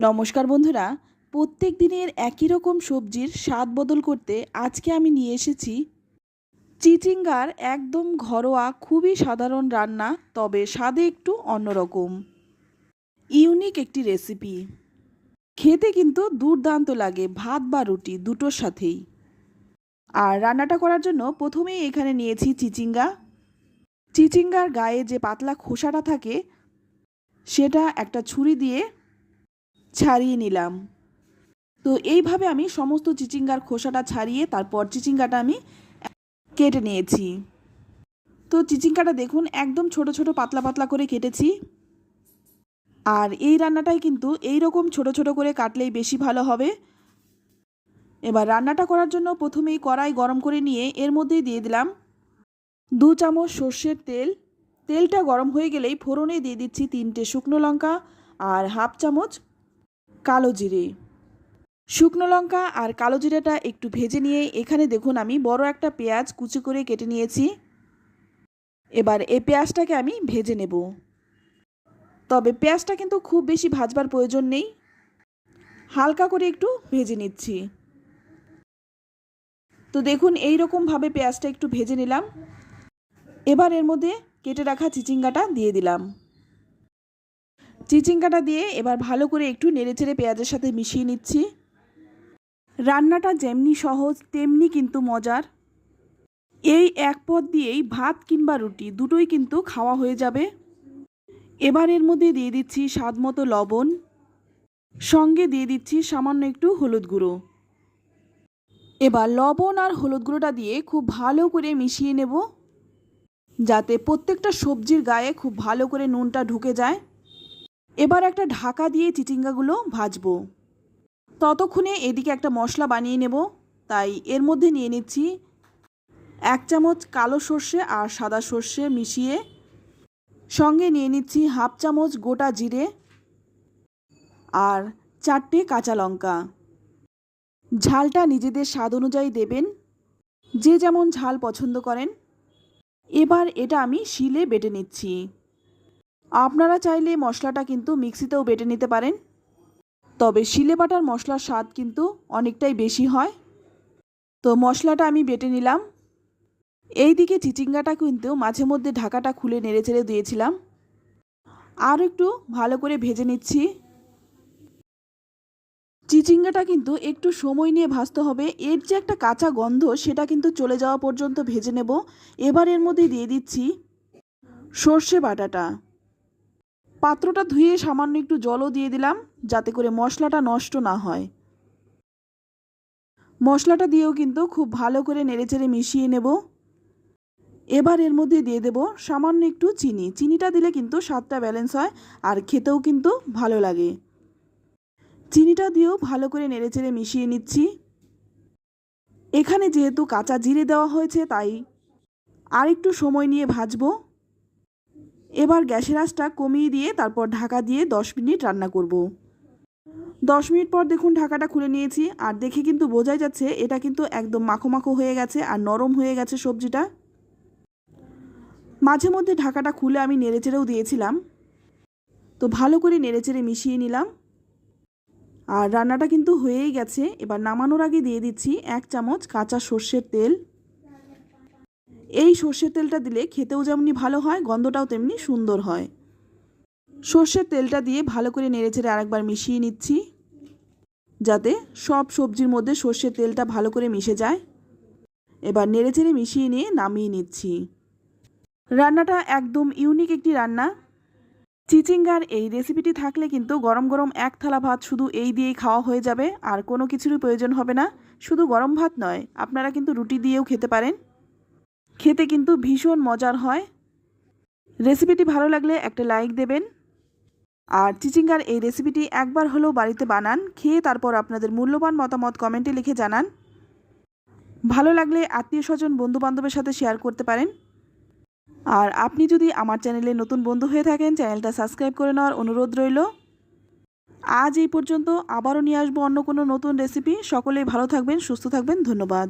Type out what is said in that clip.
নমস্কার বন্ধুরা, প্রত্যেক দিনের একই রকম সবজির স্বাদ বদল করতে আজকে আমি নিয়ে এসেছি চিচিঙ্গার একদম ঘরোয়া, খুবই সাধারণ রান্না, তবে স্বাদে একটু অন্যরকম। ইউনিক একটি রেসিপি। খেতে কিন্তু দুর্দান্ত লাগে, ভাত বা রুটি দুটোর সাথেই। আর রান্নাটা করার জন্য প্রথমেই এখানে নিয়েছি চিচিঙ্গা। চিচিঙ্গার গায়ে যে পাতলা খোসাটা থাকে, সেটা একটা ছুরি দিয়ে ছাড়িয়ে নিলাম। তো এইভাবে আমি সমস্ত চিচিঙ্গার খোসাটা ছাড়িয়ে তারপর চিচিঙ্গাটা আমি কেটে নিয়েছি। তো চিচিঙ্গাটা দেখুন, একদম ছোট ছোট পাতলা পাতলা করে কেটেছি। আর এই রান্নাটাই কিন্তু এই রকম ছোট ছোট করে কাটলেই বেশি ভালো হবে। এবার রান্নাটা করার জন্য প্রথমেই কড়াই গরম করে নিয়ে এর মধ্যেই দিয়ে দিলাম দু চামচ সর্ষের তেল। তেলটা গরম হয়ে গেলেই ফোড়নে দিয়ে দিচ্ছি তিনটে শুকনো লঙ্কা আর হাফ চামচ কালো জিরে। শুকনো লঙ্কা আর কালো জিরেটা একটু ভেজে নিয়ে এখানে দেখুন আমি বড় একটা পেঁয়াজ কুচি করে কেটে নিয়েছি। এবার এই পেঁয়াজটাকে আমি ভেজে নেব। তবে পেঁয়াজটা কিন্তু খুব বেশি ভাজবার প্রয়োজন নেই। হালকা করে একটু ভেজে নিচ্ছি। তো দেখুন এই রকমভাবে পেঁয়াজটা একটু ভেজে নিলাম। এবার এর মধ্যে কেটে রাখা চিচিঙ্গাটা দিয়ে দিলাম। চিচিঙ্গাটা দিয়ে এবার ভালো করে একটু নেড়েচেড়ে পেঁয়াজের সাথে মিশিয়ে নিচ্ছি। রান্নাটা যেমনি সহজ, তেমনি কিন্তু মজার। এই এক পদ দিয়েই ভাত কিংবা রুটি দুটোই কিন্তু খাওয়া হয়ে যাবে। এবার এর মধ্যে দিয়ে দিচ্ছি স্বাদ মতো লবণ। সঙ্গে দিয়ে দিচ্ছি সামান্য একটু হলুদ গুঁড়ো। এবার লবণ আর হলুদ গুঁড়োটা দিয়ে খুব ভালো করে মিশিয়ে নেব। যাতে প্রত্যেকটা সবজির গায়ে খুব ভালো করে নুনটা ঢুকে যায়। এবার একটা ঢাকা দিয়ে চিচিঙ্গাগুলো ভাজবো। ততক্ষণে এদিকে একটা মশলা বানিয়ে নেব। তাই এর মধ্যে নিয়ে নিচ্ছি এক চামচ কালো সর্ষে আর সাদা সর্ষে মিশিয়ে। সঙ্গে নিয়ে নিচ্ছি হাফ চামচ গোটা জিরে আর চারটে কাঁচা লঙ্কা। ঝালটা নিজেদের স্বাদ অনুযায়ী দেবেন। যে যেমন ঝাল পছন্দ করেন। এবার এটা আমি শিলে বেটে নিচ্ছি। আপনারা চাইলে মশলাটা কিন্তু মিক্সিতেও বেটে নিতে পারেন। তবে শিলে বাটার মশলার স্বাদ কিন্তু অনেকটাই বেশি হয়। তো মশলাটা আমি বেটে নিলাম। এই দিকে চিচিঙ্গাটা কিন্তু মাঝে মধ্যে ঢাকাটা খুলে নেড়ে চেড়ে দিয়েছিলাম। আর একটু ভালো করে ভেজে নিচ্ছি। চিচিঙ্গাটা কিন্তু একটু সময় নিয়ে ভাজতে হবে। এর যে একটা কাঁচা গন্ধ সেটা কিন্তু চলে যাওয়া পর্যন্ত ভেজে নেব। এবার এর মধ্যে দিয়ে দিচ্ছি সর্ষে বাটাটা। পাত্রটা ধুয়ে সামান্য একটু জলও দিয়ে দিলাম, যাতে করে মশলাটা নষ্ট না হয়। মশলাটা দিয়েও কিন্তু খুব ভালো করে নেড়েচেড়ে মিশিয়ে নেব। এবার এর মধ্যে দিয়ে দেব সামান্য একটু চিনি। চিনিটা দিলে কিন্তু স্বাদটা ব্যালেন্স হয় আর খেতেও কিন্তু ভালো লাগে। চিনিটা দিয়েও ভালো করে নেড়েচেড়ে মিশিয়ে নিচ্ছি। এখানে যেহেতু কাঁচা জিরে দেওয়া হয়েছে, তাই আর একটু সময় নিয়ে ভাজবো। এবার গ্যাসের আঁচটা কমিয়ে দিয়ে তারপর ঢাকা দিয়ে দশ মিনিট রান্না করব। দশ মিনিট পর দেখুন ঢাকাটা খুলে নিয়েছি, আর দেখে কিন্তু বোঝাই যাচ্ছে এটা কিন্তু একদম মাখো মাখো হয়ে গেছে আর নরম হয়ে গেছে সবজিটা। মাঝে মধ্যে ঢাকাটা খুলে আমি নেড়েচেড়েও দিয়েছিলাম। তো ভালো করে নেড়েচেড়ে মিশিয়ে নিলাম। আর রান্নাটা কিন্তু হয়েই গেছে, এবার নামানোর আগে দিয়ে দিচ্ছি এক চামচ কাঁচা সর্ষের তেল। এই সর্ষের তেলটা দিলে খেতেও যেমনি ভালো হয়, গন্ধটাও তেমনি সুন্দর হয়। সর্ষের তেলটা দিয়ে ভালো করে নেড়েচেড়ে আরেকবার মিশিয়ে নিচ্ছি, যাতে সব সবজির মধ্যে সর্ষের তেলটা ভালো করে মিশে যায়। এবার নেড়েচেড়ে মিশিয়ে নিয়ে নামিয়ে নিচ্ছি। রান্নাটা একদম ইউনিক একটি রান্না। চিচিঙ্গার এই রেসিপিটি থাকলে কিন্তু গরম গরম এক থালা ভাত শুধু এই দিয়েই খাওয়া হয়ে যাবে, আর কোনো কিছুরই প্রয়োজন হবে না। শুধু গরম ভাত নয়, আপনারা কিন্তু রুটি দিয়েও খেতে পারেন। খেতে কিন্তু ভীষণ মজার হয়। রেসিপিটি ভালো লাগলে একটা লাইক দেবেন। আর চিচিঙ্গার এই রেসিপিটি একবার হলেও বাড়িতে বানান, খেয়ে তারপর আপনাদের মূল্যবান মতামত কমেন্টে লিখে জানান। ভালো লাগলে আত্মীয় স্বজন বন্ধুবান্ধবের সাথে শেয়ার করতে পারেন। আর আপনি যদি আমার চ্যানেলে নতুন বন্ধু হয়ে থাকেন চ্যানেলটা সাবস্ক্রাইব করে নেওয়ার অনুরোধ রইল। আজ এই পর্যন্ত আবারও নিয়ে আসব অন্য কোনো নতুন রেসিপি সকলেই ভালো থাকবেন, সুস্থ থাকবেন, ধন্যবাদ।